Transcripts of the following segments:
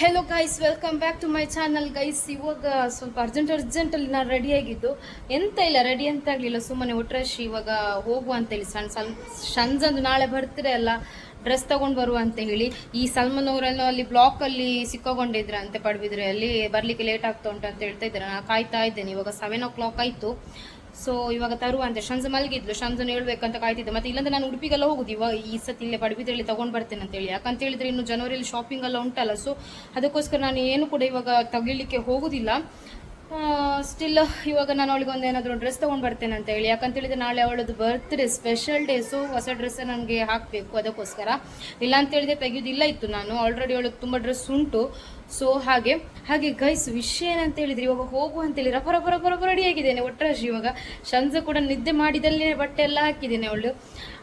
Hello guys welcome back to my channel guys ಇವಾಗ ಸ್ವಲ್ಪ urgent ಅರ್ಜೆಂಟಲ್ಲಿ ನಾನು ರೆಡಿಯಾಗಿದ್ದು ಎಂತ ಇಲ್ಲ ರೆಡಿ ಅಂತ ಆಗಲಿಲ್ಲ. ಸುಮ್ಮನೆ ಒಟ್ರಶ್ ಇವಾಗ ಹೋಗುವ ಅಂತೇಳಿ ಸಣ್ಣ ಸಣ್ಣ ಸಂಜಂದು ನಾಳೆ ಬರ್ತೀರ ಅಲ್ಲ ಡ್ರೆಸ್ ತಗೊಂಡು ಬರುವ ಅಂತ ಹೇಳಿ. ಈ ಸಲ್ಮಾನ್ ಅವರನ್ನು ಅಲ್ಲಿ ಬ್ಲಾಕಲ್ಲಿ ಸಿಕ್ಕೊಂಡಿದ್ರೆ ಅಂತೆ ಪಡ್ಬಿದ್ರೆ ಅಲ್ಲಿ ಬರಲಿಕ್ಕೆ ಲೇಟ್ ಆಗ್ತಾ ಉಂಟು ಅಂತ ಹೇಳ್ತಾ ಇದ್ದಾರೆ. ನಾನು ಕಾಯ್ತಾ ಇದ್ದೇನೆ. ಇವಾಗ ಸೆವೆನ್ ಓ ಕ್ಲಾಕ್ ಆಯಿತು. ಸೊ ಇವಾಗ ತರುವ ಅಂತ ಶಂಜ ಮಲಗಿದ್ಲು. ಶಂಜನ್ ಹೇಳ್ಬೇಕಂತ ಕಾಯ್ತಿದ್ದೆ. ಮತ್ತೆ ಇಲ್ಲಾಂದ್ರೆ ನಾನು ಉಡುಪಿಗೆಲ್ಲ ಹೋಗುದು. ಇವಾಗ ಈ ಸತಿ ಇಲ್ಲೇ ಪಡುಬಿದ್ರಲ್ಲಿ ತಗೊಂಡ್ ಬರ್ತೇನೆ ಅಂತ ಹೇಳಿ ಯಾಕಂತ ಹೇಳಿದ್ರೆ ಇನ್ನು ಜನವರಿಯಲ್ಲಿ ಶಾಪಿಂಗ್ ಎಲ್ಲ ಉಂಟಲ್ಲ. ಸೊ ಅದಕ್ಕೋಸ್ಕರ ನಾನು ಏನು ಕೂಡ ಇವಾಗ ತೆಗಿಲಿಕ್ಕೆ ಹೋಗುದಿಲ್ಲ. ಸ್ಟಿಲ್ ಇವಾಗ ನಾನು ಅವಳಿಗೆ ಒಂದು ಏನಾದರೂ ಡ್ರೆಸ್ ತೊಗೊಂಡು ಬರ್ತೇನೆ ಅಂತ ಹೇಳಿ. ಯಾಕಂತ ಹೇಳಿದ್ರೆ ನಾಳೆ ಅವಳದು ಬರ್ತ್ಡೇ ಸ್ಪೆಷಲ್ ಡೇ ಸೊ ಹೊಸ ಡ್ರೆಸ್ ನನಗೆ ಹಾಕಬೇಕು ಅದಕ್ಕೋಸ್ಕರ. ಇಲ್ಲ ಅಂತ ಹೇಳಿದ್ರೆ ತೆಗೆಯೋದಿಲ್ಲ ಇತ್ತು ನಾನು. ಆಲ್ರೆಡಿ ಅವಳಿಗೆ ತುಂಬ ಡ್ರೆಸ್ ಉಂಟು. ಸೊ ಹಾಗೆ ಹಾಗೆ ಗೈಸ್ ವಿಷಯ ಏನಂತ ಹೇಳಿದ್ರೆ ಇವಾಗ ಹೋಗು ಅಂತೇಳಿ ರಪ ರಪ ರಪ ರಪ ರೆಡಿ ಒಟ್ಟರಾಶಿ ಇವಾಗ. ಶಂಜ ಕೂಡ ನಿದ್ದೆ ಮಾಡಿದಲ್ಲೇ ಬಟ್ಟೆ ಎಲ್ಲ ಹಾಕಿದ್ದೇನೆ ಅವಳು.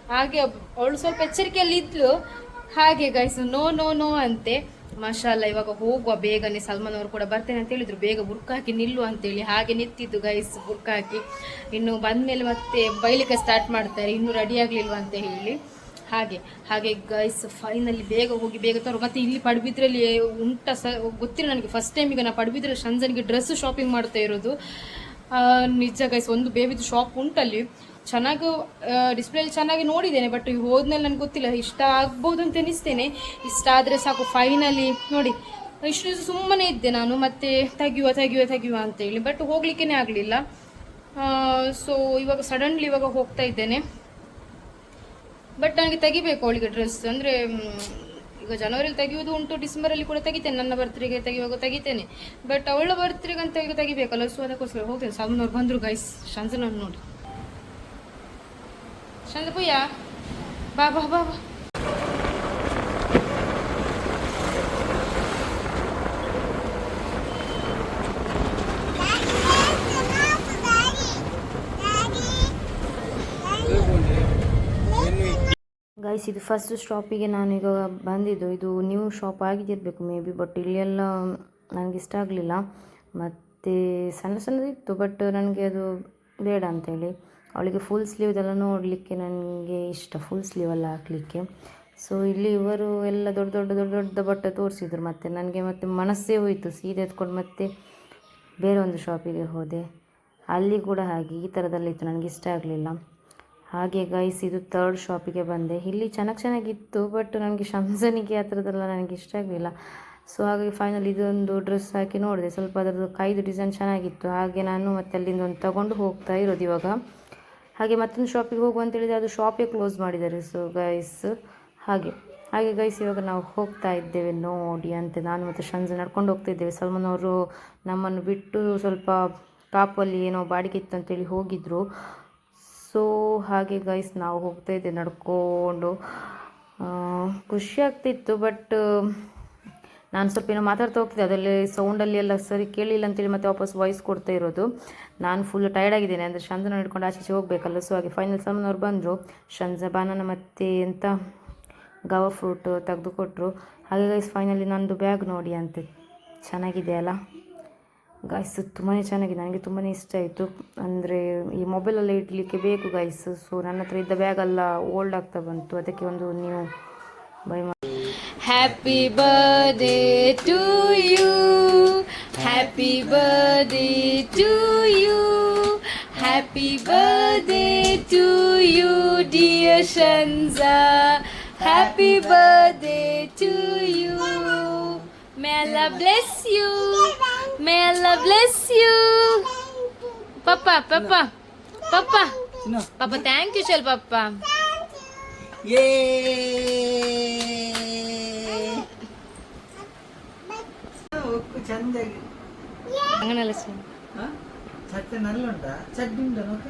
ಹಾಗೆ ಅವಳು ಸ್ವಲ್ಪ ಎಚ್ಚರಿಕೆಯಲ್ಲಿ ಇದ್ಲು. ಹಾಗೆ ಗೈಸ್ ನೋ ನೋ ನೋ ಅಂತೆ. ಮಾಷಾಲ್ಲ ಇವಾಗ ಹೋಗುವ ಬೇಗನೆ ಸಲ್ಮಾನ್ ಅವರು ಕೂಡ ಬರ್ತೇನೆ ಅಂತ ಹೇಳಿದ್ರು. ಬೇಗ ಬುರ್ಕ ಹಾಕಿ ನಿಲ್ಲು ಅಂತೇಳಿ. ಹಾಗೆ ನಿಂತಿದ್ದು ಗೈಸ್ ಬುರ್ಕ ಹಾಕಿ ಇನ್ನು ಬಂದ್ಮೇಲೆ ಮತ್ತೆ ಬೈಲಿಕ್ಕೆ ಸ್ಟಾರ್ಟ್ ಮಾಡ್ತಾರೆ. ಇನ್ನೂ ರೆಡಿ ಆಗಲಿಲ್ವ ಅಂತ ಹೇಳಿ. ಹಾಗೆ ಹಾಗೆ ಗೈಸ್ ಫೈನಲಿ ಬೇಗ ಹೋಗಿ ಬೇಗ ತರೋ. ಮತ್ತೆ ಇಲ್ಲಿ ಪಡುಬಿದ್ರಲ್ಲಿ ಉಂಟ ಸ, ಗೊತ್ತಿಲ್ಲ ನನಗೆ. ಫಸ್ಟ್ ಟೈಮ್ ಈಗ ನಾ ಪಡುಬಿದ್ರಲ್ಲಿ ಸಂಜನಿಗೆ ಡ್ರೆಸ್ ಶಾಪಿಂಗ್ ಮಾಡ್ತಾ ಇರೋದು. ನಿಜ ಗೈಸ್ ಒಂದು ಬೇಬಿದು ಶಾಪ್ ಉಂಟಲ್ಲಿ. ಚೆನ್ನಾಗಿ ಡಿಸ್ಪ್ಲೇಲಿ ಚೆನ್ನಾಗಿ ನೋಡಿದ್ದೇನೆ ಬಟ್ ಹೋದ್ಮೇಲೆ ನನಗೆ ಗೊತ್ತಿಲ್ಲ, ಇಷ್ಟ ಆಗ್ಬೋದು ಅಂತ ಅನಿಸ್ತೇನೆ ಇಷ್ಟ ಆದರೆ ಸಾಕು ಫೈನಲಿ ನೋಡಿ ಇಷ್ಟು ದಿವಸ ಸುಮ್ಮನೆ ಇದ್ದೆ ನಾನು, ಮತ್ತೆ ತೆಗಿಯುವ ತೆಗಿಯುವ ತೆಗಿಯುವ ಅಂತೇಳಿ ಬಟ್ ಹೋಗ್ಲಿಕ್ಕೇ ಆಗಲಿಲ್ಲ. ಸೊ ಇವಾಗ ಸಡನ್ಲಿ ಇವಾಗ ಹೋಗ್ತಾ ಇದ್ದೇನೆ. ಬಟ್ ನನಗೆ ತೆಗಿಬೇಕು ಅವಳಿಗೆ ಡ್ರೆಸ್ ಅಂದರೆ ಈಗ ಜನವರಿಲಿ ತೆಗೆಯುವುದು ಉಂಟು ಡಿಸೆಂಬರಲ್ಲಿ ಕೂಡ ತೆಗಿತೇನೆ, ನನ್ನ ಬರ್ತ್ರಿಗೆ ತೆಗೆಯುವಾಗ ತೆಗಿತೇನೆ. ಬಟ್ ಅವಳ ಬರ್ತ್ರಿಗೆ ಅಂತ ಈಗ ತೆಗಿಬೇಕಲ್ಲ ಸೊ ಅದಕ್ಕೋಸ್ಕರ ಹೋಗ್ತೇನೆ. ಸಾಮನವ್ರು ಬಂದರು ಗೈಸ್ ಶಂಜನವ್ರು ನೋಡಿ. ಶಂಜ ಪುಯ್ಯ? ಬಾ ಬಾ ಬಾ ಬಾ. ಗೈಸ್ ಇದು ಫಸ್ಟ್ ಸ್ಟಾಪಿಗೆ ನಾನೀಗ ಬಂದಿದ್ದು. ಇದು ನ್ಯೂ ಶಾಪ್ ಆಗಿದ್ದಿರಬೇಕು ಮೇ ಬಿ ಬಟ್ ಇಲ್ಲೆಲ್ಲ ನನಗೆ ಇಷ್ಟ ಆಗಲಿಲ್ಲ. ಮತ್ತು ಸಣ್ಣ ಸಣ್ಣದಿತ್ತು ಬಟ್ ನನಗೆ ಅದು ಬೇಡ ಅಂತೇಳಿ. ಅವಳಿಗೆ ಫುಲ್ ಸ್ಲೀವ್ದೆಲ್ಲ ನೋಡಲಿಕ್ಕೆ ನನಗೆ ಇಷ್ಟ. ಫುಲ್ ಸ್ಲೀವ್ ಎಲ್ಲ ಹಾಕಲಿಕ್ಕೆ. ಸೊ ಇಲ್ಲಿ ಇವರು ಎಲ್ಲ ದೊಡ್ಡ ದೊಡ್ಡ ದೊಡ್ಡ ದೊಡ್ಡ ಬಟ್ಟೆ ತೋರಿಸಿದ್ರು ಮತ್ತು ನನಗೆ ಮತ್ತೆ ಮನಸ್ಸೇ ಹೋಯಿತು. ಸೀರೆ ಎತ್ಕೊಂಡು ಮತ್ತೆ ಬೇರೆ ಒಂದು ಶಾಪಿಗೆ ಹೋದೆ. ಅಲ್ಲಿ ಕೂಡ ಹಾಗೆ, ಈ ಥರದಲ್ಲಿತ್ತು ನನಗೆ ಇಷ್ಟ ಆಗಲಿಲ್ಲ. ಹಾಗೆ ಗೈಸ್ ಇದು ತರ್ಡ್ ಶಾಪಿಗೆ ಬಂದೆ. ಇಲ್ಲಿ ಚೆನ್ನಾಗಿ ಚೆನ್ನಾಗಿತ್ತು ಬಟ್ ನನಗೆ ಶಂಸನಿಗೆ ಆ ಥರದ್ದೆಲ್ಲ ನನಗೆ ಇಷ್ಟ ಆಗಲಿಲ್ಲ. ಸೊ ಹಾಗಾಗಿ ಫೈನಲ್ ಇದೊಂದು ಡ್ರೆಸ್ ಹಾಕಿ ನೋಡಿದೆ. ಸ್ವಲ್ಪ ಅದರದ್ದು ಕೈದು ಡಿಸೈನ್ ಚೆನ್ನಾಗಿತ್ತು. ಹಾಗೆ ನಾನು ಮತ್ತೆ ಅಲ್ಲಿಂದ ಒಂದು ತಗೊಂಡು ಹೋಗ್ತಾ ಇರೋದು ಇವಾಗ. ಹಾಗೆ ಮತ್ತೊಂದು ಶಾಪಿಗೆ ಹೋಗುವ ಅಂತ ಹೇಳಿದರೆ ಅದು ಶಾಪೇ ಕ್ಲೋಸ್ ಮಾಡಿದ್ದಾರೆ. ಸೊ ಗೈಸ್ ಹಾಗೆ ಹಾಗೆ ಗೈಸ್ ಇವಾಗ ನಾವು ಹೋಗ್ತಾ ಇದ್ದೇವೆ ನೋಡಿ ಅಂತ ನಾನು ಮತ್ತು ಶಂಜ ನಡ್ಕೊಂಡು ಹೋಗ್ತಾ ಇದ್ದೇವೆ. ಸಲ್ಮಾನ್ ಅವರು ನಮ್ಮನ್ನು ಬಿಟ್ಟು ಸ್ವಲ್ಪ ಕಾಪಲ್ಲಿ ಏನೋ ಬಾಡಿಗೆ ಇತ್ತು ಅಂತೇಳಿ ಹೋಗಿದ್ದರು ಸೊ ಹಾಗೆ ಗೈಸ್ ನಾವು ಹೋಗ್ತಾ ಇದ್ದೆ ನಡ್ಕೊಂಡು. ಖುಷಿ ಆಗ್ತಿತ್ತು ಬಟ್ ನಾನು ಸ್ವಲ್ಪ ಏನೋ ಮಾತಾಡ್ತಾ ಹೋಗ್ತಿದ್ದೆ, ಅದರಲ್ಲಿ ಸೌಂಡಲ್ಲಿ ಎಲ್ಲ ಸರಿ ಕೇಳಿಲ್ಲ ಅಂತೇಳಿ ಮತ್ತೆ ವಾಪಸ್ ವಾಯ್ಸ್ ಕೊಡ್ತಾ ಇರೋದು. ನಾನು ಫುಲ್ ಟೈರ್ಡ್ ಆಗಿದ್ದೇನೆ, ಅಂದರೆ ಶಂಜನ ಹಿಡ್ಕೊಂಡು ಆಚೆ ಹೋಗಬೇಕಲ್ಲ ಸೊ ಹಾಗೆ ಫೈನಲ್ ಸಮನವ್ರು ಬಂದರು. ಶಂಜ ಬಾನಾನ ಮತ್ತು ಎಂಥ ಗವ ಫ್ರೂಟ್ ತೆಗೆದುಕೊಟ್ರು ಹಾಗೆ ಗೈಸ್ ಫೈನಲಿ ನಂದು ಬ್ಯಾಗ್ ನೋಡಿ ಅಂತೆ. ಚೆನ್ನಾಗಿದೆ ಅಲ್ಲ? ಗೈಸ್ ತುಂಬಾ ಚೆನ್ನಾಗಿದೆ, ನನಗೆ ತುಂಬಾ ಇಷ್ಟ ಆಯಿತು. ಅಂದರೆ ಈ ಮೊಬೈಲಲ್ಲಿ ಇಡಲಿಕ್ಕೆ ಬೇಕು ಗೈಸ್ ಸೊ ನನ್ನ ಹತ್ರ ಇದ್ದ ಬ್ಯಾಗೆಲ್ಲ ಓಲ್ಡ್ ಆಗ್ತಾ ಬಂತು. ಅದಕ್ಕೆ ಒಂದು ನೀವು ಬೈ Happy birthday to you. Happy birthday to you. Happy birthday to you, dear Shanza. Happy birthday to you. May Allah bless you. May Allah bless you. Papa, Papa, Papa. Papa, thank you, Shal Papa. Yay! ನೋಕ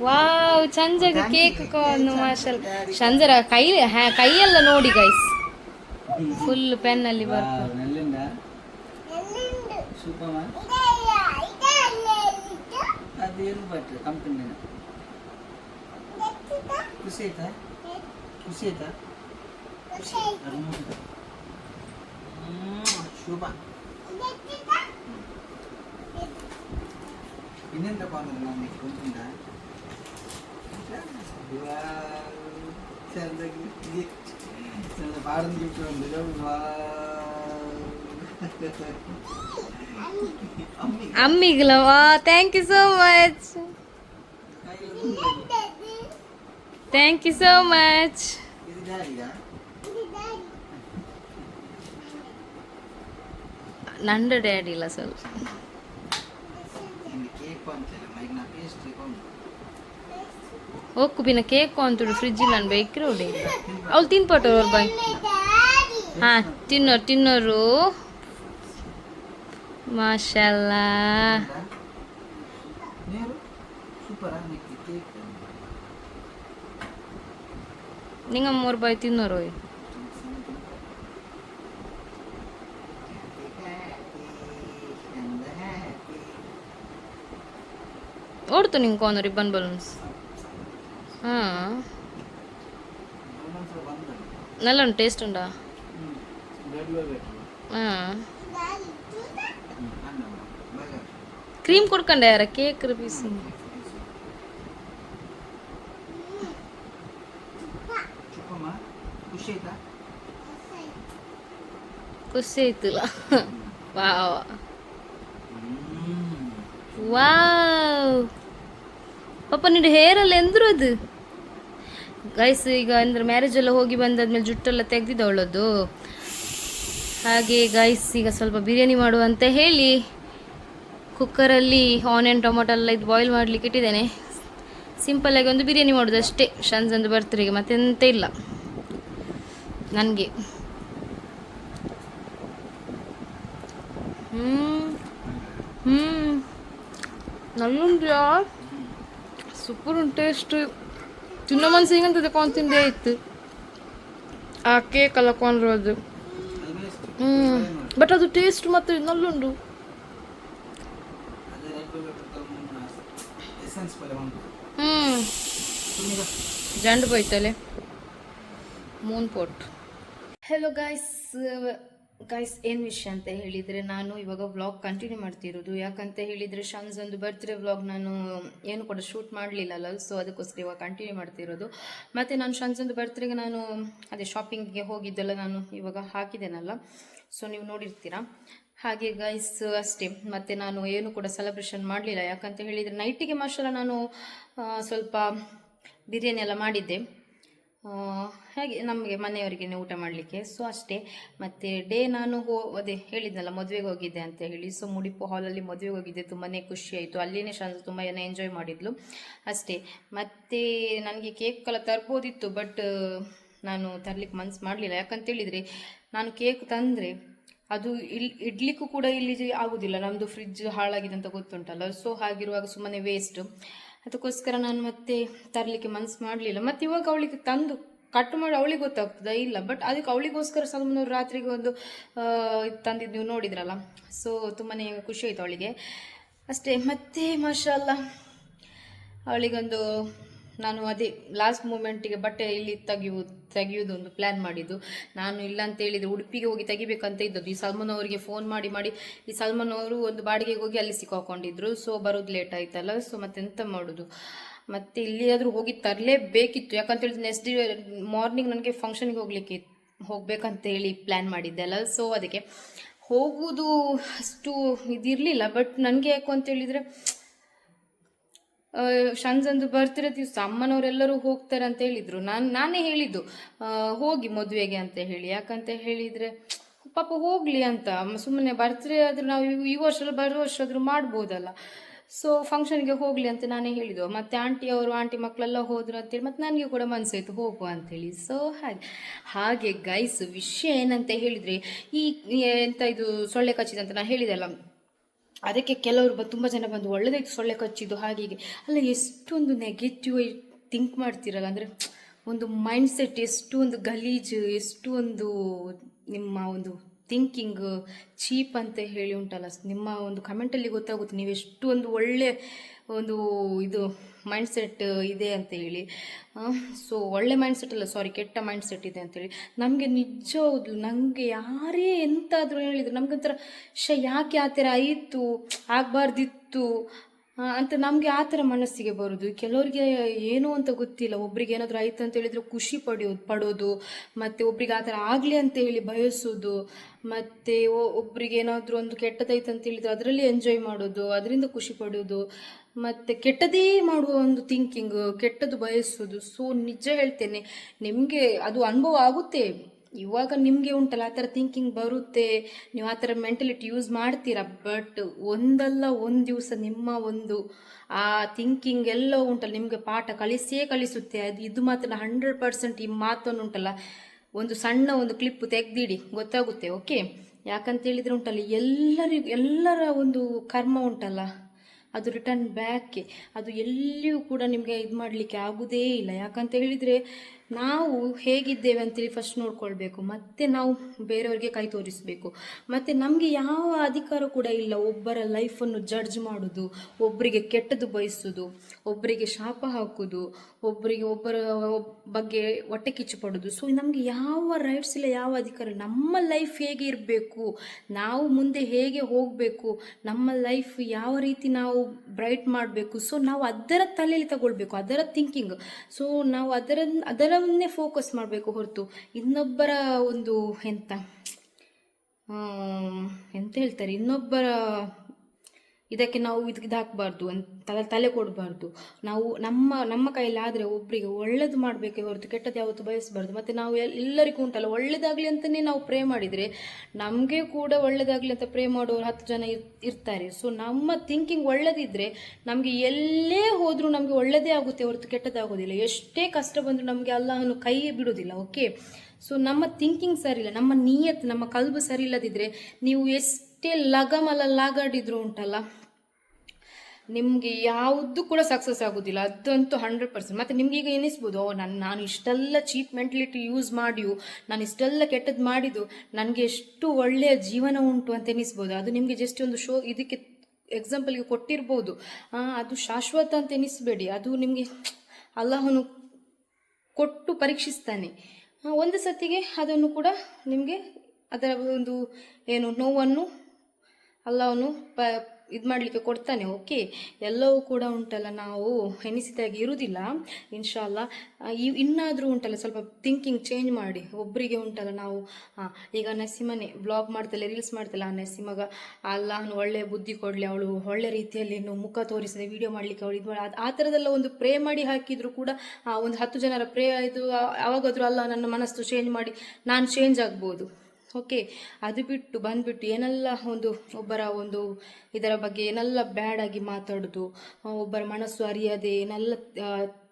wow ಚಂಜಗ cake ಕಾರ್ನ್ ಮಾರ್ಷಲ್ ಚಂಜರ ಕೈ ಕೈಯೆಲ್ಲ ನೋಡಿ guys full pen ಅಲ್ಲಿ ಬರ್ತಾರೆ ಅದೇನು ಬಟ್ರೆ ಕಂಪನಿ ಖುಷಿ ಆಯ್ತಾ ಖುಷಿ ಆಯ್ತಾ ಅದು ನೋಡಿ. ಹ್ಮ್, ಶುಭ ಇನ್ನೆಂತ ಬಂದ್ರೆ ನಮಗೆ ಗೊತ್ತಿಲ್ಲ ಚಂದ ಚಂದ ಪಾಡನ್ ಗಿಫ್ಟ್ ಬಂದಿದೆ ಅಮ್ಮಿ ಅಮ್ಮಿಗ್ಲವಾ thank you so much thank you so much ಇದು ಡ್ಯಾಡಿಯಾ ನಂದು ಡ್ಯಾಡಿ ಇಲ್ಲ ಸ್ವಲ್ಪ ನಿಮಗೆ ಕೇಕ್ ಅಂತಲ್ಲ ಮೈಕ್ ನಾ ಪೇಸ್ಟ್ ಕೊಂಡು ಹೋಗ್ಕು ಬಿನ ಕೇಕ್ ಅಂತುಡು ಫ್ರಿಜ್ ಇಲ್ಲ ಬೇಕ್ರಿ ಹೊಡಿ ಅವ್ಳು ತಿನ್ಪಟ್ಟು ಅವ್ರ ಬಾಯ್ ಹಾ ತಿನ್ನೋರು ತಿನ್ನೋರು ಮಾಷಲ್ಲ ನಿಂಗ ಮೂರು ಬಾಯ್ ತಿನ್ನೋರು ಓಡ್ತು ನಿಂಗೆ ಕೋನು ರಿಬ್ಬನ್ ಬಲೂನ್ಸ್ ಹಾಂ നല്ല ടേസ്റ്റ് ഉണ്ടോ ആ ക്രീം കൊടുക്കണ്ടേ ആരാ കേക്ക് പീസ് ಖುಷಿ ಆಯ್ತಿಲ್ಲ ವಾವ್ ವಾವ್ ಪಾಪ ನಿಂದು ಹೇರ್ ಎಲ್ಲ ಎಂದ್ರು ಅದು ಗೈಸ್ ಈಗ ಅಂದ್ರೆ ಮ್ಯಾರೇಜ್ ಎಲ್ಲ ಹೋಗಿ ಬಂದಾದ್ಮೇಲೆ ಜುಟ್ಟೆಲ್ಲ ತೆಗೆದಿದ್ದವಳದು ಹಾಗೆ ಗೈಸ್ ಈಗ ಸ್ವಲ್ಪ ಬಿರಿಯಾನಿ ಮಾಡುವಂತ ಹೇಳಿ ಕುಕ್ಕರಲ್ಲಿ ಆನಿಯನ್ ಟೊಮೊಟೊ ಎಲ್ಲ ಇದು ಬಾಯ್ಲ್ ಮಾಡ್ಲಿಕ್ಕೆ ಇಟ್ಟಿದ್ದೇನೆ. ಸಿಂಪಲ್ಲಾಗಿ ಒಂದು ಬಿರಿಯಾನಿ ಮಾಡೋದು ಅಷ್ಟೇ. ಶಂಜಂದು ಬರ್ತ್ರಿಗೆ ಮತ್ತೆಂತ ಇಲ್ಲ. ನನಗೆ ಹ್ಞೂ ಹ್ಞೂ ನಲ್ಲುಂಡ್ಯಾ ಸೂಪರ್ ಉಂಟು ಟೇಸ್ಟ್ ತಿನ್ನೋ ಮನ್ಸು ಹಿಂಗಂತದೆ ಕೊಂಡು ತಿಂದೇ ಇತ್ತು ಆ ಕೇಕ್ ಎಲ್ಲ ಕೊಂಡಿರೋದು. ಹ್ಞೂ ಬಟ್ ಅದು ಟೇಸ್ಟ್ ಮತ್ತೆ ನಲ್ಲುಂಡು ಹ್ಞೂ ಜಂಡು ಬೈತಲೆ. ಮೂನ್ ಪೋಟ್ ಹೆಲೋ ಗಾಯ್ಸ್ ಗಾಯ್ಸ್ ಏನು ವಿಷಯ ಅಂತ ಹೇಳಿದರೆ ನಾನು ಇವಾಗ ವ್ಲಾಗ್ ಕಂಟಿನ್ಯೂ ಮಾಡ್ತಿರೋದು. ಯಾಕಂತ ಹೇಳಿದರೆ ಶನ್ಸ್ ಒಂದು ಬರ್ತ್ಡೇ ವ್ಲಾಗ್ ನಾನು ಏನು ಕೂಡ ಶೂಟ್ ಮಾಡಲಿಲ್ಲಲ್ಲ ಸೊ ಅದಕ್ಕೋಸ್ಕರ ಇವಾಗ ಕಂಟಿನ್ಯೂ ಮಾಡ್ತಿರೋದು. ಮತ್ತು ನಾನು ಶನ್ಸ್ ಒಂದು ಬರ್ತ್ಡೇಗೆ ನಾನು ಅದೇ ಶಾಪಿಂಗ್ಗೆ ಹೋಗಿದ್ದೆಲ್ಲ ನಾನು ಇವಾಗ ಹಾಕಿದ್ದೇನಲ್ಲ ಸೊ ನೀವು ನೋಡಿರ್ತೀರಾ. ಹಾಗೆ ಗೈಸ್ ಅಷ್ಟೇ. ಮತ್ತು ನಾನು ಏನು ಕೂಡ ಸೆಲೆಬ್ರೇಷನ್ ಮಾಡಲಿಲ್ಲ. ಯಾಕಂತ ಹೇಳಿದರೆ ನೈಟಿಗೆ ಮಾತ್ರ ನಾನು ಸ್ವಲ್ಪ ಬಿರಿಯಾನಿ ಎಲ್ಲ ಮಾಡಿದ್ದೆ. ಹಾಗೆ ನಮಗೆ ಮನೆಯವರಿಗೆ ಊಟ ಮಾಡಲಿಕ್ಕೆ? ಸೊ ಅಷ್ಟೇ. ಮತ್ತು ಡೇ ನಾನು ಹೋ, ಅದೇ ಹೇಳಿದ್ನಲ್ಲ, ಮದುವೆಗೆ ಹೋಗಿದ್ದೆ ಅಂತ ಹೇಳಿ. ಸೊ ಮುಡಿಪು ಹಾಲಲ್ಲಿ ಮದುವೆಗೆ ಹೋಗಿದ್ದೆ ತುಂಬಾ ಖುಷಿ ಆಯಿತು. ಅಲ್ಲಿನೇ ಶಾಂತ ತುಂಬ ಜನ ಎಂಜಾಯ್ ಮಾಡಿದ್ಲು. ಅಷ್ಟೇ. ಮತ್ತು ನನಗೆ ಕೇಕ್ ಎಲ್ಲ ತರ್ಬೋದಿತ್ತು ಬಟ್ ನಾನು ತರಲಿಕ್ಕೆ ಮನ್ಸು ಮಾಡಲಿಲ್ಲ. ಯಾಕಂತೇಳಿದರೆ, ನಾನು ಕೇಕ್ ತಂದರೆ, ಅದು ಇಲ್ಲಿ ಇಡ್ಲಿಕ್ಕೂ ಕೂಡ ಇಲ್ಲಿ ಆಗೋದಿಲ್ಲ. ನಮ್ಮದು ಫ್ರಿಜ್ ಹಾಳಾಗಿದೆ ಅಂತ ಗೊತ್ತುಂಟಲ್ಲ. ಸೊ ಹಾಗಿರುವಾಗ ಸುಮ್ಮನೆ ವೇಸ್ಟ್ ಅದಕ್ಕೋಸ್ಕರ ನಾನು ಮತ್ತೆ ತರಲಿಕ್ಕೆ ಮನಸ್ಸು ಮಾಡಲಿಲ್ಲ. ಮತ್ತು ಇವಾಗ ಅವಳಿಗೆ ತಂದು ಕಟ್ ಮಾಡಿ ಅವಳಿಗೆ ಗೊತ್ತಾಗ್ತದೆ? ಇಲ್ಲ ಬಟ್ ಅದಕ್ಕೆ ಅವಳಿಗೋಸ್ಕರ ಸಲ್ಮನವ್ರು ರಾತ್ರಿಗೆ ಒಂದು ತಂದಿದ್ದು ನೀವು ನೋಡಿದ್ರಲ್ಲ. ಸೊ ತುಂಬಾ ಖುಷಿ ಆಯಿತು ಅವಳಿಗೆ. ಅಷ್ಟೇ, ಮತ್ತೆ ಮಾಷಲ್ಲ ಅವಳಿಗೊಂದು ನಾನು ಅದೇ ಲಾಸ್ಟ್ ಮೂಮೆಂಟಿಗೆ ಬಟ್ಟೆ ಇಲ್ಲಿ ತೆಗೆಯುವುದು ತೆಗೆಯುವುದು ಒಂದು ಪ್ಲ್ಯಾನ್ ಮಾಡಿದ್ದು. ನಾನು ಇಲ್ಲ ಅಂತ ಹೇಳಿದರೆ ಉಡುಪಿಗೆ ಹೋಗಿ ತೆಗಿಬೇಕಂತ ಇದ್ದದ್ದು. ಈ ಸಲ್ಮನ್ ಅವರಿಗೆ ಫೋನ್ ಮಾಡಿ ಮಾಡಿ ಈ ಸಲ್ಮನ್ ಅವರು ಒಂದು ಬಾಡಿಗೆಗೆ ಹೋಗಿ ಅಲ್ಲಿ ಸಿಕ್ಕಾಕೊಂಡಿದ್ರು. ಸೊ ಬರೋದು ಲೇಟ್ ಆಯ್ತಲ್ಲ. ಸೊ ಮತ್ತೆ ಎಂತ ಮಾಡೋದು? ಮತ್ತೆ ಇಲ್ಲಿಯಾದರೂ ಹೋಗಿ ತರಲೇಬೇಕಿತ್ತು. ಯಾಕಂತ ಹೇಳಿದ್ರೆ ನೆಕ್ಸ್ಟ್ ಡೇ ಮಾರ್ನಿಂಗ್ ನನಗೆ ಫಂಕ್ಷನ್ಗೆ ಹೋಗ್ಲಿಕ್ಕೆ, ಹೋಗ್ಬೇಕಂತ ಹೇಳಿ ಪ್ಲ್ಯಾನ್ ಮಾಡಿದ್ದೆ ಅಲ್ಲ ಸೊ ಅದಕ್ಕೆ ಹೋಗುವುದು ಅಷ್ಟು ಇದಿರಲಿಲ್ಲ. ಬಟ್ ನನಗೆ ಯಾಕೋ ಅಂತ ಹೇಳಿದರೆ ಶಂಜಂದು ಬರ್ತಿರೋ ದಿವಸ ಅಮ್ಮನವರೆಲ್ಲರೂ ಹೋಗ್ತಾರೆ ಅಂತ ಹೇಳಿದ್ರು. ನಾನು, ನಾನೇ ಹೇಳಿದ್ದು ಹೋಗಿ ಮದುವೆಗೆ ಅಂತ ಹೇಳಿ. ಯಾಕಂತ ಹೇಳಿದರೆ, ಪಾಪ ಹೋಗಲಿ ಅಂತ. ಸುಮ್ಮನೆ ಬರ್ತ್ರೆ ಆದರೂ ನಾವು ಈ- ವರ್ಷ ಬರೋ ವರ್ಷ ಆದರೂ ಮಾಡ್ಬೋದಲ್ಲ ಸೊ ಫಂಕ್ಷನ್ಗೆ ಹೋಗಲಿ ಅಂತ ನಾನೇ ಹೇಳಿದ್ದು. ಮತ್ತೆ ಆಂಟಿ ಅವರು ಆಂಟಿ ಮಕ್ಕಳೆಲ್ಲ ಹೋದ್ರು ಅಂತೇಳಿ ಮತ್ತೆ ನನಗೆ ಕೂಡ ಮನಸ್ಸಾಯ್ತು ಹೋಗುವ ಅಂತೇಳಿ ಸೊ ಹಾಗೆ. ಹಾಗೆ ಗೈಸ್ ವಿಷಯ ಏನಂತ ಹೇಳಿದರೆ, ಈ ಎಂತ ಇದು ಸೊಳ್ಳೆ ಕಚ್ಚಿದೆ ಅಂತ ನಾನು ಹೇಳಿದೆ ಅಲ್ಲ ಅದಕ್ಕೆ ಕೆಲವರು ಬ ತುಂಬ ಜನ ಬಂದು ಒಳ್ಳೆದಾಯ್ತು ಸೊಳ್ಳೆ ಕಚ್ಚಿದ್ದು ಹಾಗೆ ಹೀಗೆ. ಅಲ್ಲ, ಎಷ್ಟೊಂದು ನೆಗೆಟಿವ್ ಥಿಂಕ್ ಮಾಡ್ತಿರಲ್ಲ, ಅಂದರೆ ಒಂದು ಮೈಂಡ್ ಸೆಟ್ ಎಷ್ಟು ಒಂದು ಗಲೀಜು ಎಷ್ಟು ಒಂದು ನಿಮ್ಮ ಒಂದು ಥಿಂಕಿಂಗ್ ಚೀಪ್ ಅಂತ ಹೇಳಿ ಉಂಟಲ್ಲ, ನಿಮ್ಮ ಒಂದು ಕಮೆಂಟಲ್ಲಿ ಗೊತ್ತಾಗುತ್ತೆ, ನೀವು ಎಷ್ಟು ಒಂದು ಒಳ್ಳೆ ಒಂದು ಇದು ಮೈಂಡ್ ಸೆಟ್ ಇದೆ ಅಂತ ಹೇಳಿ. ಸೊ ಒಳ್ಳೆ ಮೈಂಡ್ ಸೆಟ್ ಅಲ್ಲ ಸಾರಿ ಕೆಟ್ಟ ಮೈಂಡ್ ಸೆಟ್ ಇದೆ ಅಂತೇಳಿ ನಮಗೆ ನಿಜ ಹೌದು ನನಗೆ ಯಾರೇ ಎಂತಾದರೂ ಹೇಳಿದ್ರು ನಮಗೊಂಥರ ಶ ಯಾಕೆ ಆ ಥರ ಆಯಿತು, ಆಗಬಾರ್ದಿತ್ತು ಅಂತ ನಮಗೆ ಆ ಥರ ಮನಸ್ಸಿಗೆ ಬರೋದು. ಕೆಲವರಿಗೆ ಏನು ಅಂತ ಗೊತ್ತಿಲ್ಲ, ಒಬ್ರಿಗೆ ಏನಾದರೂ ಆಯ್ತು ಅಂತ ಹೇಳಿದ್ರೆ ಖುಷಿ ಪಡೆಯೋದು ಪಡೋದು, ಮತ್ತು ಒಬ್ರಿಗೆ ಆ ಥರ ಆಗಲಿ ಅಂತ ಹೇಳಿ ಬಯಸೋದು, ಮತ್ತು ಒಬ್ರಿಗೆ ಏನಾದರೂ ಒಂದು ಕೆಟ್ಟದಾಯ್ತು ಅಂತ ಹೇಳಿದ್ರೆ ಅದರಲ್ಲಿ ಎಂಜಾಯ್ ಮಾಡೋದು, ಅದರಿಂದ ಖುಷಿ ಪಡೋದು ಮತ್ತು ಕೆಟ್ಟದೇ ಮಾಡುವ ಒಂದು ಥಿಂಕಿಂಗ್ ಕೆಟ್ಟದ್ದು ಬಯಸೋದು ಸೊ ನಿಜ ಹೇಳ್ತೇನೆ, ನಿಮಗೆ ಅದು ಅನುಭವ ಆಗುತ್ತೆ. ಇವಾಗ ನಿಮಗೆ ಉಂಟಲ್ಲ, ಆ ಥರ ಥಿಂಕಿಂಗ್ ಬರುತ್ತೆ. ನೀವು ಆ ಥರ ಮೆಂಟಲಿಟಿ ಯೂಸ್ ಮಾಡ್ತೀರಾ. ಬಟ್ ಒಂದಲ್ಲ ಒಂದು ದಿವಸ ನಿಮ್ಮ ಒಂದು, ಆ ಥಿಂಕಿಂಗ್ ಎಲ್ಲ ಉಂಟಲ್ಲ, ನಿಮಗೆ ಪಾಠ ಕಲಿಸೇ ಕಲಿಸುತ್ತೆ. ಅದು ಇದು ಮಾತ್ರ ಹಂಡ್ರೆಡ್ ಪರ್ಸೆಂಟ್ ಈ ಮಾತನ್ನು ಉಂಟಲ್ಲ. ಒಂದು ಸಣ್ಣ ಒಂದು ಕ್ಲಿಪ್ ತೆಗೆದಿಡಿ, ಗೊತ್ತಾಗುತ್ತೆ ಓಕೆ ಯಾಕಂತ ಹೇಳಿದ್ರೆ ಉಂಟಲ್ಲ, ಎಲ್ಲರಿಗೂ, ಎಲ್ಲರ ಒಂದು ಕರ್ಮ ಉಂಟಲ್ಲ. ಅದು ರಿಟರ್ನ್ ಬ್ಯಾಕೆ ಅದು ಎಲ್ಲಿಯೂ ಕೂಡ ನಿಮಗೆ ಇದು ಮಾಡಲಿಕ್ಕೆ ಆಗುವುದೇ ಇಲ್ಲ. ಯಾಕಂತ ಹೇಳಿದರೆ ನಾವು ಹೇಗಿದ್ದೇವೆ ಅಂತೇಳಿ ಫಸ್ಟ್ ನೋಡ್ಕೊಳ್ಬೇಕು. ಮತ್ತೆ ನಾವು ಬೇರೆಯವರಿಗೆ ಕೈ ತೋರಿಸಬೇಕು. ಮತ್ತು ನಮಗೆ ಯಾವ ಅಧಿಕಾರ ಕೂಡ ಇಲ್ಲ ಒಬ್ಬರ ಲೈಫನ್ನು ಜಡ್ಜ್ ಮಾಡೋದು ಒಬ್ಬರಿಗೆ ಕೆಟ್ಟದ್ದು ಬಯಸೋದು ಒಬ್ಬರಿಗೆ ಶಾಪ ಹಾಕೋದು ಒಬ್ಬರಿಗೆ ಒಬ್ಬರ ಬಗ್ಗೆ ಹೊಟ್ಟೆ ಕಿಚ್ಚು ಪಡೋದು. ಸೊ ನಮಗೆ ಯಾವ ರೈಟ್ಸ್ ಇಲ್ಲ, ಯಾವ ಅಧಿಕಾರ ನಮ್ಮ ಲೈಫ್ ಹೇಗೆ ಇರಬೇಕು, ನಾವು ಮುಂದೆ ಹೇಗೆ ಹೋಗಬೇಕು, ನಮ್ಮ ಲೈಫ್ ಯಾವ ರೀತಿ ನಾವು ಬ್ರೈಟ್ ಮಾಡಬೇಕು. ಸೊ ನಾವು ಅದರ ತಲೆಯಲ್ಲಿ ತಗೊಳ್ಬೇಕು, ಅದರ ಥಿಂಕಿಂಗ್ ಸೊ ನಾವು ಅದರ ಅದರ ಅದರನ್ನೇ ಫೋಕಸ್ ಮಾಡಬೇಕು ಹೊರತು. ಇನ್ನೊಬ್ಬರ ಒಂದು ಎಂತ? ಎಂತ ಹೇಳ್ತಾರೆ? ಇನ್ನೊಬ್ಬರ ಇದಕ್ಕೆ ನಾವು ಇದು ಅಂತ ತಲೆ ತಲೆ ಕೊಡಬಾರ್ದು. ನಾವು ನಮ್ಮ ನಮ್ಮ ಕೈಯಲ್ಲಿ ಆದರೆ ಒಬ್ಬರಿಗೆ ಒಳ್ಳೇದು ಮಾಡಬೇಕೇ ಹೊರತು ಕೆಟ್ಟದ್ದು ಯಾವತ್ತು ಬಯಸಬಾರ್ದು. ಮತ್ತು ನಾವು ಎಲ್ಲರಿಗೂ ಉಂಟಲ್ಲ, ಒಳ್ಳೇದಾಗಲಿ ಅಂತಲೇ ನಾವು ಪ್ರೇ ಮಾಡಿದರೆ ನಮಗೆ ಕೂಡ ಒಳ್ಳೇದಾಗಲಿ ಅಂತ ಪ್ರೇ ಮಾಡೋರು ಹತ್ತು ಜನ ಇರ್- ಇರ್ತಾರೆ. ಸೊ ನಮ್ಮ ಥಿಂಕಿಂಗ್ ಒಳ್ಳೇದಿದ್ದರೆ ನಮಗೆ ಎಲ್ಲೇ ಹೋದರೂ ನಮಗೆ ಒಳ್ಳೆಯದೇ ಆಗುತ್ತೆ ಹೊರತು ಕೆಟ್ಟದಾಗೋದಿಲ್ಲ ಎಷ್ಟೇ ಕಷ್ಟ ಬಂದರೂ ನಮಗೆ ಅಲ್ಲಹನು ಕೈ ಬಿಡೋದಿಲ್ಲ ಓಕೆ ಸೊ ನಮ್ಮ ಥಿಂಕಿಂಗ್ ಸರಿ ಇಲ್ಲ ನಮ್ಮ ನಿಯತ್, ನಮ್ಮ ಕಲ್ಬು ಸರಿ ಇಲ್ಲದಿದ್ದರೆ ನೀವು ಎಷ್ಟೇ ಲಗಮಲ ಲಾಗಾಡಿದ್ರು ಉಂಟಲ್ಲ, ನಿಮಗೆ ಯಾವುದು ಕೂಡ ಸಕ್ಸಸ್ ಆಗೋದಿಲ್ಲ. ಅದಂತೂ ಹಂಡ್ರೆಡ್ ಪರ್ಸೆಂಟ್ ಮತ್ತು ನಿಮ್ಗೆ ಈಗ ಎನಿಸ್ಬೋದು ನಾನು ನಾನು ಇಷ್ಟೆಲ್ಲ ಚೀಪ್ ಮೆಂಟಲಿಟಿ ಯೂಸ್ ಮಾಡಿಯು, ನಾನು ಇಷ್ಟೆಲ್ಲ ಕೆಟ್ಟದ್ದು ಮಾಡಿದ್ದು ನನಗೆ ಎಷ್ಟು ಒಳ್ಳೆಯ ಜೀವನ ಉಂಟು ಅಂತ ಎನಿಸ್ಬೋದು. ಅದು ನಿಮಗೆ ಜಸ್ಟ್ ಒಂದು ಶೋ ಇದಕ್ಕೆ ಎಕ್ಸಾಂಪಲ್ಗೆ ಕೊಟ್ಟಿರ್ಬೋದು. ಅದು ಶಾಶ್ವತ ಅಂತ ಎನಿಸ್ಬೇಡಿ. ಅದು ನಿಮಗೆ ಅಲ್ಲಾಹನು ಕೊಟ್ಟು ಪರೀಕ್ಷಿಸ್ತಾನೆ. ಒಂದು ಸತಿಗೆ ಅದನ್ನು ಕೂಡ ನಿಮಗೆ ಅದರ ಒಂದು ಏನು ನೋವನ್ನು ಅಲ್ಲವನು ಪ, ಇದು ಮಾಡಲಿಕ್ಕೆ ಕೊಡ್ತಾನೆ ಓಕೆ ಎಲ್ಲವೂ ಕೂಡ ಉಂಟಲ್ಲ, ನಾವು ಎನಿಸಿದಾಗಿ ಇರುವುದಿಲ್ಲ ಇನ್ಶಾಲ್ಲ ಇವ್ ಇನ್ನಾದರೂ ಉಂಟಲ್ಲ, ಸ್ವಲ್ಪ ಥಿಂಕಿಂಗ್ ಚೇಂಜ್ ಮಾಡಿ. ಒಬ್ಬರಿಗೆ ಉಂಟಲ್ಲ, ನಾವು ಹಾಂ ಈಗ ನಸಿಮನೆ ಬ್ಲಾಗ್ ಮಾಡ್ತಲ್ಲ ರೀಲ್ಸ್ ಮಾಡ್ತಲ್ಲ, ಆ ನಸಿಮಗ ಅಲ್ಲ ಅವನು ಒಳ್ಳೆಯ ಬುದ್ಧಿ ಕೊಡಲಿ, ಅವಳು ಒಳ್ಳೆ ರೀತಿಯಲ್ಲಿ ಏನು ಮುಖ ತೋರಿಸಿದೆ ವಿಡಿಯೋ ಮಾಡಲಿಕ್ಕೆ ಅವಳು ಇದು ಮಾಡಿ ಆ- ಆ ಥರದೆಲ್ಲ ಒಂದು ಪ್ರೇ ಮಾಡಿ ಹಾಕಿದರೂ ಕೂಡ ಒಂದು ಹತ್ತು ಜನರ ಪ್ರೇ ಆಯಿತು ಯಾವಾಗಾದರೂ ಅಲ್ಲ, ನನ್ನ ಮನಸ್ಸು ಚೇಂಜ್ ಮಾಡಿ, ನಾನು ಚೇಂಜ್ ಆಗ್ಬೋದು. ಓಕೆ ಅದು ಬಿಟ್ಟು, ಬಂದ್ಬಿಟ್ಟು ಏನೆಲ್ಲ ಒಂದು ಒಬ್ಬರ ಒಂದು ಇದರ ಬಗ್ಗೆ ಏನೆಲ್ಲ ಬ್ಯಾಡ್ ಆಗಿ ಮಾತಾಡೋದು ಒಬ್ಬರ ಮನಸ್ಸು ಅರಿಯದೆ, ಏನೆಲ್ಲ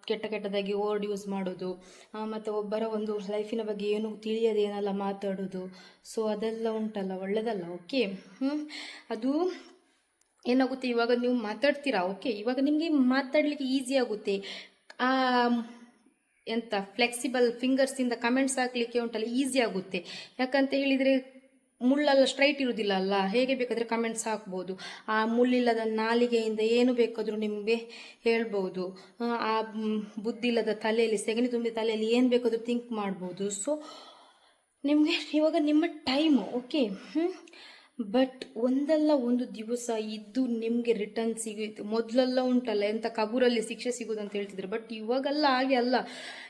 ಕೆಟ್ಟ ಕೆಟ್ಟದಾಗಿ ವರ್ಡ್ ಯೂಸ್ ಮಾಡೋದು ಮತ್ತು ಒಬ್ಬರ ಒಂದು ಲೈಫಿನ ಬಗ್ಗೆ ಏನು ತಿಳಿಯದೆ ಏನೆಲ್ಲ ಮಾತಾಡೋದು ಸೊ ಅದೆಲ್ಲ ಉಂಟಲ್ಲ ಒಳ್ಳೆಯದಲ್ಲ ಓಕೆ ಅದು ಏನಾಗುತ್ತೆ, ಇವಾಗ ನೀವು ಮಾತಾಡ್ತೀರಾ ಓಕೆ ಇವಾಗ ನಿಮಗೆ ಮಾತಾಡಲಿಕ್ಕೆ ಈಸಿ ಆಗುತ್ತೆ. ಆ ಎಂತ ಫ್ಲೆಕ್ಸಿಬಲ್ ಫಿಂಗರ್ಸಿಂದ ಕಮೆಂಟ್ಸ್ ಹಾಕಲಿಕ್ಕೆ ಉಂಟಲ್ಲ ಈಸಿ ಆಗುತ್ತೆ. ಯಾಕಂತ ಹೇಳಿದರೆ ಮುಳ್ಳೆಲ್ಲ ಸ್ಟ್ರೈಟ್ ಇರುವುದಿಲ್ಲ ಅಲ್ಲ ಹೇಗೆ ಬೇಕಾದರೆ ಕಮೆಂಟ್ಸ್ ಹಾಕ್ಬೋದು. ಆ ಮುಳ್ಳಿಲ್ಲದ ನಾಲಿಗೆಯಿಂದ ಏನು ಬೇಕಾದರೂ ನಿಮಗೆ ಹೇಳ್ಬೋದು. ಆ, ಬುದ್ಧಿಲ್ಲದ ತಲೆಯಲ್ಲಿ ಸೆಗಣಿ ತುಂಬಿದ ತಲೆಯಲ್ಲಿ ಏನು ಬೇಕಾದರೂ ಥಿಂಕ್ ಮಾಡ್ಬೋದು. ಸೊ ನಿಮಗೆ ಇವಾಗ ನಿಮ್ಮ ಟೈಮು ಓಕೆ ಬಟ್ ಒಂದಲ್ಲ ಒಂದು ದಿವಸ ಇದ್ದು ನಿಮಗೆ ರಿಟರ್ನ್ ಸಿಗುತ್ತೆ ಮೊದಲೆಲ್ಲ ಉಂಟಲ್ಲ ಎಂಥ ಕಬೂರಲ್ಲಿ ಶಿಕ್ಷೆ ಸಿಗೋದು ಅಂತ ಹೇಳ್ತಿದ್ರು. ಬಟ್ ಇವಾಗೆಲ್ಲ ಹಾಗೆ ಅಲ್ಲ.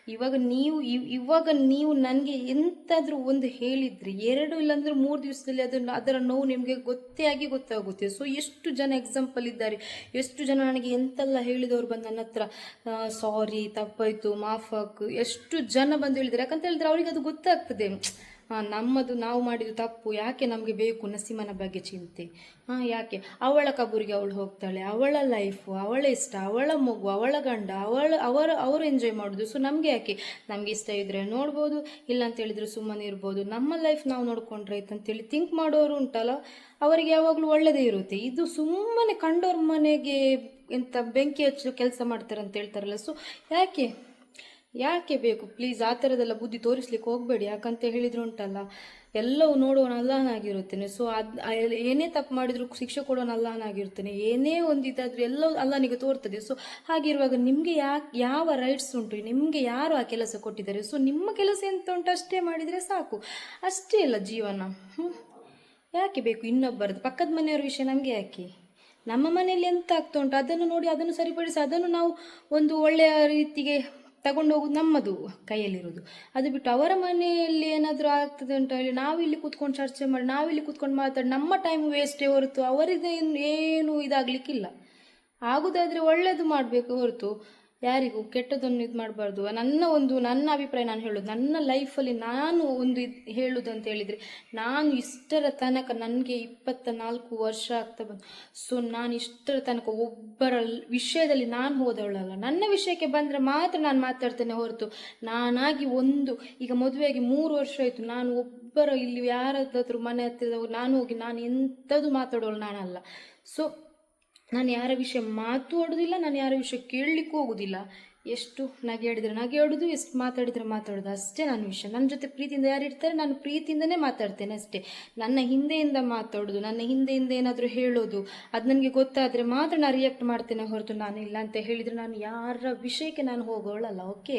ಇವಾಗ ನೀವು, ಇವ್- ಇವಾಗ ನೀವು ನನಗೆ ಎಂತಾದರೂ ಒಂದು ಹೇಳಿದ್ರಿ, ಎರಡು ಇಲ್ಲಾಂದ್ರೆ ಮೂರು ದಿವಸದಲ್ಲಿ ಅದನ್ನು, ಅದರ ನೋವು ನಿಮಗೆ ಗೊತ್ತೇ ಆಗಿ ಗೊತ್ತಾಗುತ್ತೆ. ಸೊ ಎಷ್ಟು ಜನ ಎಕ್ಸಾಂಪಲ್ ಇದ್ದಾರೆ. ಎಷ್ಟು ಜನ ನನಗೆ ಎಂತೆಲ್ಲ ಹೇಳಿದವರು ಬಂದು ನನ್ನ ಹತ್ರ ಸಾರಿ ತಪ್ಪಾಯಿತು ಮಾಫಾಕ್ ಎಷ್ಟು ಜನ ಬಂದು ಹೇಳಿದ್ದಾರೆ. ಯಾಕಂತ ಹೇಳಿದ್ರೆ ಅವರಿಗೆ ಅದು ಗೊತ್ತಾಗ್ತದೆ. ನಮ್ಮದು ನಾವು ಮಾಡಿದ ತಪ್ಪು. ಯಾಕೆ ನಮಗೆ ಬೇಕು ನಸೀಮನ ಬಗ್ಗೆ ಚಿಂತೆ? ಹಾಂ ಯಾಕೆ? ಅವಳ ಕಬೂರಿಗೆ ಅವಳು ಹೋಗ್ತಾಳೆ. ಅವಳ ಲೈಫು ಅವಳ ಇಷ್ಟ, ಅವಳ ಮಗು, ಅವಳ ಗಂಡ, ಅವಳ, ಅವರು ಅವರು ಎಂಜಾಯ್ ಮಾಡೋದು. ಸೊ ನಮಗೆ ಯಾಕೆ? ನಮಗೆ ಇಷ್ಟ ಇದ್ದರೆ ನೋಡ್ಬೋದು, ಇಲ್ಲ ಅಂತ ಸುಮ್ಮನೆ ಇರ್ಬೋದು. ನಮ್ಮ ಲೈಫ್ ನಾವು ನೋಡ್ಕೊಂಡ್ರೆ ಆಯ್ತು ಅಂತೇಳಿ ಥಿಂಕ್ ಮಾಡೋರು ಉಂಟಲ್ಲ, ಅವರಿಗೆ ಯಾವಾಗಲೂ ಒಳ್ಳೆಯದೇ ಇರುತ್ತೆ. ಇದು ಸುಮ್ಮನೆ ಕಂಡವ್ರ ಮನೆಗೆ ಎಂತ ಬೆಂಕಿ ಹಚ್ಚು ಕೆಲಸ ಮಾಡ್ತಾರೆ ಅಂತ ಹೇಳ್ತಾರಲ್ಲ. ಸೊ ಯಾಕೆ? ಯಾಕೆ ಬೇಕು? ಪ್ಲೀಸ್ ಆ ಥರದೆಲ್ಲ ಬುದ್ಧಿ ತೋರಿಸ್ಲಿಕ್ಕೆ ಹೋಗಬೇಡಿ. ಯಾಕಂತ ಹೇಳಿದ್ರು ಉಂಟಲ್ಲ. ಎಲ್ಲವೂ ಅಲ್ಲಹನಾಗಿರುತ್ತೇನೆ. ಸೊ ಅದು ಏನೇ ತಪ್ಪು ಮಾಡಿದ್ರು ಶಿಕ್ಷೆ ಕೊಡೋನಲ್ಲಾನಾಗಿರ್ತೇನೆ ಏನೇ ಒಂದು ಇದಾದರೂ ಎಲ್ಲವೂ ಅಲ್ಲನಿಗೆ ತೋರ್ತದೆ. ಸೊ ಹಾಗಿರುವಾಗ ನಿಮಗೆ ಯಾಕೆ ಯಾವ ರೈಟ್ಸ್ ಉಂಟು? ನಿಮಗೆ ಯಾರು ಆ ಕೆಲಸ ಕೊಟ್ಟಿದ್ದಾರೆ? ಸೊ ನಿಮ್ಮ ಕೆಲಸ ಎಂತ ಉಂಟು? ಅಷ್ಟೇ ಮಾಡಿದರೆ ಸಾಕು. ಅಷ್ಟೇ ಇಲ್ಲ ಜೀವನ. ಹ್ಞೂ ಯಾಕೆ ಬೇಕು? ಇನ್ನೊಬ್ಬರದ್ದು. ಪಕ್ಕದ ಮನೆಯವ್ರ ವಿಷಯ ನಮಗೆ ಯಾಕೆ? ನಮ್ಮ ಮನೆಯಲ್ಲಿ ಎಂತ ಆಗ್ತಾ ಉಂಟು? ಅದನ್ನು ನೋಡಿ, ಅದನ್ನು ಸರಿಪಡಿಸಿ, ಅದನ್ನು ನಾವು ಒಂದು ಒಳ್ಳೆಯ ರೀತಿಗೆ ತಗೊಂಡು ಹೋಗುದು ನಮ್ಮದು ಕೈಯಲ್ಲಿರೋದು. ಅದು ಬಿಟ್ಟು ಅವರ ಮನೆಯಲ್ಲಿ ಏನಾದರೂ ಆಗ್ತದೆ ಅಂತ ಹೇಳಿ ನಾವಿಲ್ಲಿ ಕೂತ್ಕೊಂಡು ಚರ್ಚೆ ಮಾಡಿ ನಾವಿಲ್ಲಿ ಕೂತ್ಕೊಂಡು ಮಾತಾಡಿ, ನಮ್ಮ ಟೈಮ್ ವೇಸ್ಟೇ ಹೊರತು ಅವರಿಗೆ ಏನು ಇದಾಗಲಿಕ್ಕಿಲ್ಲ. ಆಗುದಾದ್ರೆ ಒಳ್ಳೇದು ಮಾಡಬೇಕು ಹೊರತು. ಯಾರಿಗೂ ಕೆಟ್ಟದನ್ನು ಇದು ಮಾಡಬಾರ್ದು. ನನ್ನ ಒಂದು, ನನ್ನ ಅಭಿಪ್ರಾಯ ನಾನು ಹೇಳೋದು, ನನ್ನ ಲೈಫಲ್ಲಿ ನಾನು ಒಂದು ಇದು ಹೇಳೋದು ಅಂತ ಹೇಳಿದರೆ, ನಾನು ಇಷ್ಟರ ತನಕ ನನಗೆ ಇಪ್ಪತ್ತ ನಾಲ್ಕು ವರ್ಷ ಆಗ್ತಾ ಬಂತು. ಸೊ ನಾನು ಇಷ್ಟರ ತನಕ ಒಬ್ಬರ ವಿಷಯದಲ್ಲಿ ನಾನು ಹೋದವಳಲ್ಲ. ನನ್ನ ವಿಷಯಕ್ಕೆ ಬಂದರೆ ಮಾತ್ರ ನಾನು ಮಾತಾಡ್ತೇನೆ ಹೊರತು, ನಾನಾಗಿ ಒಂದು, ಈಗ ಮದುವೆಯಾಗಿ ಮೂರು ವರ್ಷ ಆಯಿತು, ನಾನು ಒಬ್ಬರ, ಇಲ್ಲಿ ಯಾರದಾದ್ರೂ ಮನೆ ಹತ್ತಿರದವ್ರು, ನಾನು ಹೋಗಿ ನಾನು ಎಂಥದ್ದು ಮಾತಾಡೋಳು ನಾನಲ್ಲ. ಸೊ ನಾನು ಯಾರ ವಿಷಯ ಮಾತು ಆಡೋದಿಲ್ಲ, ನಾನು ಯಾರ ವಿಷಯ ಕೇಳಲಿಕ್ಕೂ ಹೋಗೋದಿಲ್ಲ. ಎಷ್ಟು ನಗೆ ಆಡಿದರೆ ನಗೆ ಆಡೋದು, ಎಷ್ಟು ಮಾತಾಡಿದರೆ ಮಾತಾಡೋದು, ಅಷ್ಟೇ ನನ್ನ ವಿಷಯ. ನನ್ನ ಜೊತೆ ಪ್ರೀತಿಯಿಂದ ಯಾರು ಇರ್ತಾರೆ, ನಾನು ಪ್ರೀತಿಯಿಂದನೇ ಮಾತಾಡ್ತೇನೆ ಅಷ್ಟೇ. ನನ್ನ ಹಿಂದೆಯಿಂದ ಮಾತಾಡೋದು, ನನ್ನ ಹಿಂದೆಯಿಂದ ಏನಾದರೂ ಹೇಳೋದು, ಅದು ನನಗೆ ಗೊತ್ತಾದರೆ ಮಾತ್ರ ನಾನು ರಿಯಾಕ್ಟ್ ಮಾಡ್ತೇನೆ ಹೊರತು ನಾನು ಇಲ್ಲ ಅಂತ ಹೇಳಿದರೆ ನಾನು ಯಾರ ವಿಷಯಕ್ಕೆ ನಾನು ಹೋಗೋಳಲ್ಲ ಓಕೆ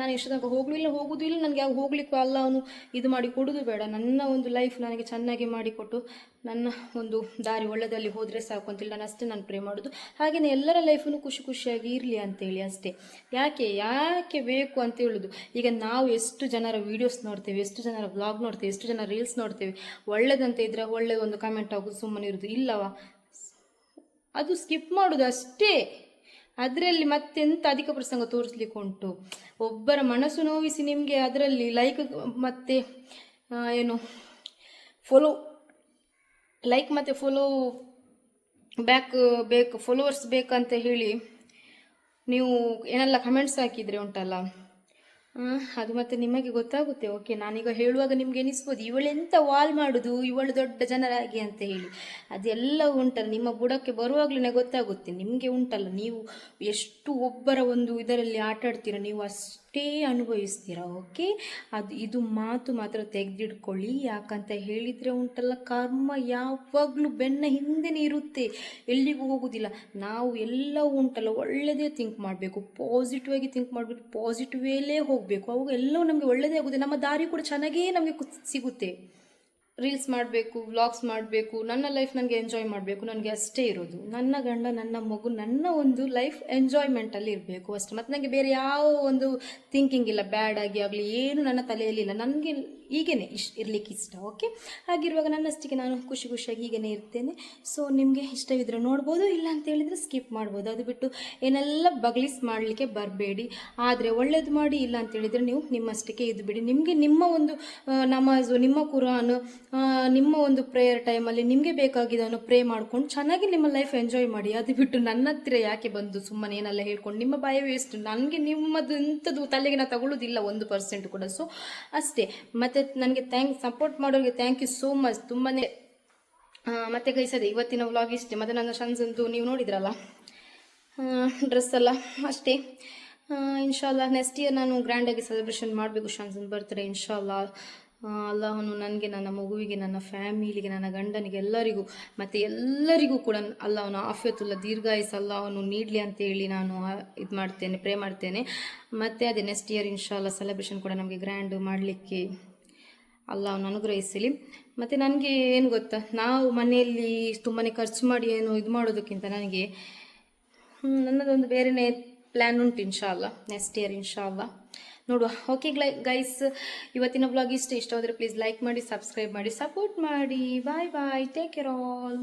ನಾನು ಎಷ್ಟು ತನಕ ಹೋಗಲಿಲ್ಲ ಹೋಗೋದು ಇಲ್ಲ, ನನಗೆ ಯಾವ ಹೋಗ್ಲಿಕ್ಕೂ ಅಲ್ಲ, ಅವನು ಇದು ಮಾಡಿ ಕೊಡೋದು ಬೇಡ. ನನ್ನ ಒಂದು ಲೈಫ್ ನನಗೆ ಚೆನ್ನಾಗಿ ಮಾಡಿಕೊಟ್ಟು ನನ್ನ ಒಂದು ದಾರಿ ಒಳ್ಳೆದಲ್ಲಿ ಹೋದರೆ ಸಾಕು ಅಂತೇಳಿ ನಾನು ಅಷ್ಟೇ ನಾನು ಪ್ರೇ ಮಾಡೋದು. ಹಾಗೆಯೇ ಎಲ್ಲರ ಲೈಫನ್ನು ಖುಷಿ ಖುಷಿಯಾಗಿ ಇರಲಿ ಅಂತೇಳಿ ಅಷ್ಟೇ. ಯಾಕೆ ಯಾಕೆ ಬೇಕು ಅಂತ ಹೇಳೋದು? ಈಗ ನಾವು ಎಷ್ಟು ಜನರ ವೀಡಿಯೋಸ್ ನೋಡ್ತೇವೆ, ಎಷ್ಟು ಜನರ ವ್ಲಾಗ್ ನೋಡ್ತೇವೆ, ಎಷ್ಟು ಜನ ರೀಲ್ಸ್ ನೋಡ್ತೇವೆ, ಒಳ್ಳೇದಂತ ಇದ್ರೆ ಒಳ್ಳೆ ಒಂದು ಕಮೆಂಟ್ ಆಗೋದು ಸುಮ್ಮನೆ ಇರೋದು. ಇಲ್ಲವಾ? ಅದು ಸ್ಕಿಪ್ ಮಾಡೋದು ಅಷ್ಟೇ. ಅದರಲ್ಲಿ ಮತ್ತೆಂತ ಅಧಿಕ ಪ್ರಸಂಗ ತೋರಿಸ್ಲಿಕ್ಕೆ ಉಂಟು? ಒಬ್ಬರ ಮನಸ್ಸು ನೋವಿಸಿ ನಿಮಗೆ ಅದರಲ್ಲಿ ಲೈಕ್ ಮತ್ತೆ ಏನು ಫಾಲೋ ಲೈಕ್ ಮತ್ತು ಫಾಲೋ ಬ್ಯಾಕ್ ಬೇಕು ಫಾಲೋವರ್ಸ್ ಬೇಕಂತ ಹೇಳಿ ನೀವು ಏನೆಲ್ಲ ಕಮೆಂಟ್ಸ್ ಹಾಕಿದರೆ ಉಂಟಲ್ಲ? ಅದು ಮತ್ತೆ ನಿಮಗೆ ಗೊತ್ತಾಗುತ್ತೆ. ಓಕೆ ನಾನೀಗ ಹೇಳುವಾಗ ನಿಮ್ಗೆ ಎನಿಸ್ಬೋದು. ಎಂತ ವಾಲ್ ಮಾಡುದು? ಇವಳು ದೊಡ್ಡ ಜನರಾಗಿ ಅಂತ ಹೇಳಿ. ಅದೆಲ್ಲ ಉಂಟಲ್ಲ. ನಿಮ್ಮ ಬುಡಕ್ಕೆ ಬರುವಾಗಲೇ ಗೊತ್ತಾಗುತ್ತೆ. ನಿಮಗೆ ಉಂಟಲ್ಲ. ನೀವು ಎಷ್ಟು ಒಬ್ಬರ ಒಂದು ಇದರಲ್ಲಿ ಆಟಾಡ್ತೀರ, ನೀವು ಅಷ್ಟೇ ಅನುಭವಿಸ್ತೀರ? ಓಕೆ? ಅದು, ಇದು ಮಾತು ಮಾತ್ರ ತೆಗೆದಿಡ್ಕೊಳ್ಳಿ. ಯಾಕಂತ ಹೇಳಿದರೆ ಉಂಟಲ್ಲ, ಕರ್ಮ ಯಾವಾಗಲೂ ಬೆನ್ನ ಹಿಂದೆನೇ ಇರುತ್ತೆ. ಎಲ್ಲಿಗೂ ಹೋಗೋದಿಲ್ಲ. ನಾವು ಎಲ್ಲವೂ ಉಂಟಲ್ಲ ಒಳ್ಳೆಯದೇ ಥಿಂಕ್ ಮಾಡಬೇಕು. ಪಾಸಿಟಿವ್ ಆಗಿ ಥಿಂಕ್ ಮಾಡಬೇಕು ಪಾಸಿಟಿವ್ ಹೋಗಬೇಕು. ಅವಾಗ ಎಲ್ಲವೂ ನಮಗೆ ಒಳ್ಳೆಯದೇ ಆಗುತ್ತೆ ನಮ್ಮ ದಾರಿ ಕೂಡ ಚೆನ್ನಾಗೇ ನಮಗೆ ಸಿಗುತ್ತೆ. ರೀಲ್ಸ್ ಮಾಡಬೇಕು, ವ್ಲಾಗ್ಸ್ ಮಾಡಬೇಕು, ನನ್ನ ಲೈಫ್ ನನಗೆ ಎಂಜಾಯ್ ಮಾಡಬೇಕು, ನನಗೆ ಅಷ್ಟೇ ಇರೋದು. ನನ್ನ ಗಂಡ, ನನ್ನ ಮಗು, ನನ್ನ ಒಂದು ಲೈಫ್ ಎಂಜಾಯ್ಮೆಂಟಲ್ಲಿ ಇರಬೇಕು ಅಷ್ಟೇ. ಮತ್ತು ನನಗೆ ಬೇರೆ ಯಾವ ಒಂದು ಥಿಂಕಿಂಗ್ ಇಲ್ಲ. ಬ್ಯಾಡ್ ಆಗಿ ಆಗಲಿ, ಏನು ನನ್ನ ತಲೆಯಲ್ಲಿ ಇಲ್ಲ. ನನಗೆ ಹೀಗೇನೆ ಇಶ್ ಇರಲಿಕ್ಕೆ ಇಷ್ಟ ಓಕೆ ಹಾಗಿರುವಾಗ ನನ್ನಷ್ಟಿಗೆ ನಾನು ಖುಷಿ ಖುಷಿಯಾಗಿ ಹೀಗೇನೆ ಇರ್ತೇನೆ. ಸೊ ನಿಮಗೆ ಇಷ್ಟವಿದ್ರೆ ನೋಡ್ಬೋದು, ಇಲ್ಲ ಅಂತ ಹೇಳಿದರೆ ಸ್ಕಿಪ್ ಮಾಡ್ಬೋದು. ಅದು ಬಿಟ್ಟು ಏನೆಲ್ಲ ಬಗ್ಲಿಸ್ ಮಾಡಲಿಕ್ಕೆ ಬರಬೇಡಿ. ಆದರೆ ಒಳ್ಳೇದು ಮಾಡಿ, ಇಲ್ಲ ಅಂತ ಹೇಳಿದರೆ ನೀವು ನಿಮ್ಮಷ್ಟಕ್ಕೆ ಇದು ಬಿಡಿ. ನಿಮಗೆ ನಿಮ್ಮ ಒಂದು ನಮಾಜು, ನಿಮ್ಮ ಕುರಾನ್ ನಿಮ್ಮ ಒಂದು ಪ್ರೇಯರ್ ಟೈಮಲ್ಲಿ ನಿಮಗೆ ಬೇಕಾಗಿದ್ದನ್ನು ಪ್ರೇ ಮಾಡ್ಕೊಂಡು ಚೆನ್ನಾಗಿ ನಿಮ್ಮ ಲೈಫ್ ಎಂಜಾಯ್ ಮಾಡಿ. ಅದು ಬಿಟ್ಟು ನನ್ನ ಹತ್ತಿರ ಯಾಕೆ ಬಂದು ಸುಮ್ಮನೆ ಏನೆಲ್ಲ ಹೇಳ್ಕೊಂಡು ನಿಮ್ಮ ಭಯ ವೇಸ್ಟ್ ನನಗೆ ನಿಮ್ಮದು ಇಂಥದ್ದು ತಲೆಗೆ ನಾನು ತಗೊಳ್ಳೋದಿಲ್ಲ ಒಂದು ಪರ್ಸೆಂಟ್ ಕೂಡ. ಸೊ ಅಷ್ಟೇ. ಮತ್ತು ನನಗೆ ಥ್ಯಾಂಕ್ ಸಪೋರ್ಟ್ ಮಾಡೋರಿಗೆ ಥ್ಯಾಂಕ್ ಯು ಸೋ ಮಚ್ ತುಂಬಾ ಮತ್ತೆ ಗೈಸದೆ ಇವತ್ತಿನ ವ್ಲಾಗ್ ಇಷ್ಟೇ. ಮತ್ತು ನನ್ನ ಶನ್ಸಂದು ನೀವು ನೋಡಿದ್ರಲ್ಲ? ಡ್ರೆಸ್ ಎಲ್ಲ ಅಷ್ಟೇ. ಇನ್ಶಾಲ್ಲ ನೆಕ್ಸ್ಟ್ ಇಯರ್ ನಾನು ಗ್ರ್ಯಾಂಡಾಗಿ ಸೆಲೆಬ್ರೇಷನ್ ಮಾಡಬೇಕು ಶಾನ್ಸನ್ ಬರ್ತಾರೆ ಇನ್ಶಾಲ್ಲ. ಅಲ್ಲಾಹನು ನನಗೆ, ನನ್ನ ಮಗುವಿಗೆ, ನನ್ನ ಫ್ಯಾಮಿಲಿಗೆ ನನ್ನ ಗಂಡನಿಗೆ ಎಲ್ಲರಿಗೂ, ಮತ್ತು ಎಲ್ಲರಿಗೂ ಕೂಡ ಅಲ್ಲಾಹನು ಆಫಿಯತುಲ್ಲ ದೀರ್ಘಾಯಸ್ ಅಲ್ಲಾಹನು ನೀಡಲಿ ಅಂತೇಳಿ ನಾನು ಇದು ಮಾಡ್ತೇನೆ ಪ್ರೇ ಮಾಡ್ತೇನೆ. ಮತ್ತು ಅದೇ ನೆಕ್ಸ್ಟ್ ಇಯರ್ ಇನ್ಶಾಲ್ಲ ಸೆಲೆಬ್ರೇಷನ್ ಕೂಡ ನಮಗೆ ಗ್ರ್ಯಾಂಡ್ ಮಾಡಲಿಕ್ಕೆ ಅಲ್ಲ, ಅವನು ಅನುಗ್ರಹಿಸಲಿ. ಮತ್ತು ನನಗೆ ಏನು ಗೊತ್ತಾ, ನಾವು ಮನೆಯಲ್ಲಿ ತುಂಬಾ ಖರ್ಚು ಮಾಡಿ ಏನು ಇದು ಮಾಡೋದಕ್ಕಿಂತ ನನಗೆ ನನ್ನದೊಂದು ಬೇರೆನೇ ಪ್ಲ್ಯಾನ್ ಉಂಟು ಇನ್ಶಾಲ್ಲ ನೆಕ್ಸ್ಟ್ ಇಯರ್ ಇನ್ಶಾಲ್ಲ ನೋಡುವ. ಓಕೆ ಗ್ಲೈ ಗೈಸ್ ಇವತ್ತಿನ ಬ್ಲಾಗ್ ಇಷ್ಟ ಇಷ್ಟ ಹೋದರೆ ಪ್ಲೀಸ್ ಲೈಕ್ ಮಾಡಿ ಸಬ್ಸ್ಕ್ರೈಬ್ ಮಾಡಿ ಸಪೋರ್ಟ್ ಮಾಡಿ. Bye bye take care all